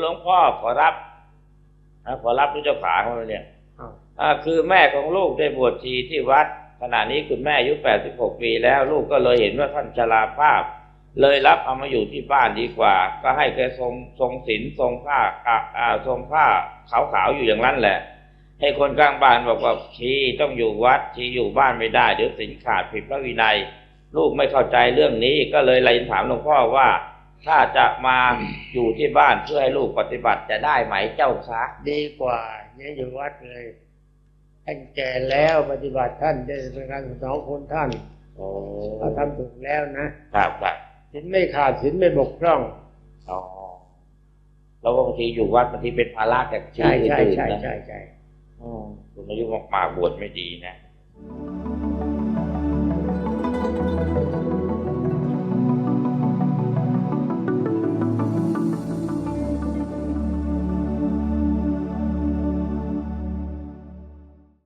หลวงพ่อขอรับนะขอรับรู้เจ้าขาของเราเนี่ยอ้าวอ่าคือแม่ของลูกได้บวชชีที่วัด ขณะนี้คุณแม่อายุ 86 ปีแล้ว ลูกก็เลยเห็นว่าท่านชราภาพ เลยรับเอามาอยู่ที่บ้านดีกว่า ก็ให้แกทรงทรงศีลทรงผ้ากะอ่าทรงผ้าขาวๆอยู่อย่างนั้นแหละ ให้คนข้างบ้านบอกว่าชีต้องอยู่วัดชีอยู่บ้านไม่ได้เดี๋ยวศีลขาดผิดพระวินัย ลูกไม่เข้าใจเรื่องนี้ก็เลยเลยถามหลวงพ่อว่า ถ้าจะมาอยู่ที่บ้านเพื่อให้ลูกปฏิบัติจะได้ไหมเจ้าคะดีกว่าเนี่ยอยู่วัดเลยท่านแก่แล้วปฏิบัติท่านได้เป็นการสอนคนท่านโอ้เราทำถูกแล้วนะครับครับศีลไม่ขาดศีลไม่บกพร่องอ๋อแล้วบางทีอยู่วัดบางทีเป็นภาระแก่ชีใช่ใช่อื่นๆใช่นะใช่ใช่อืมคุณอายุมากๆบวชไม่ดีนะ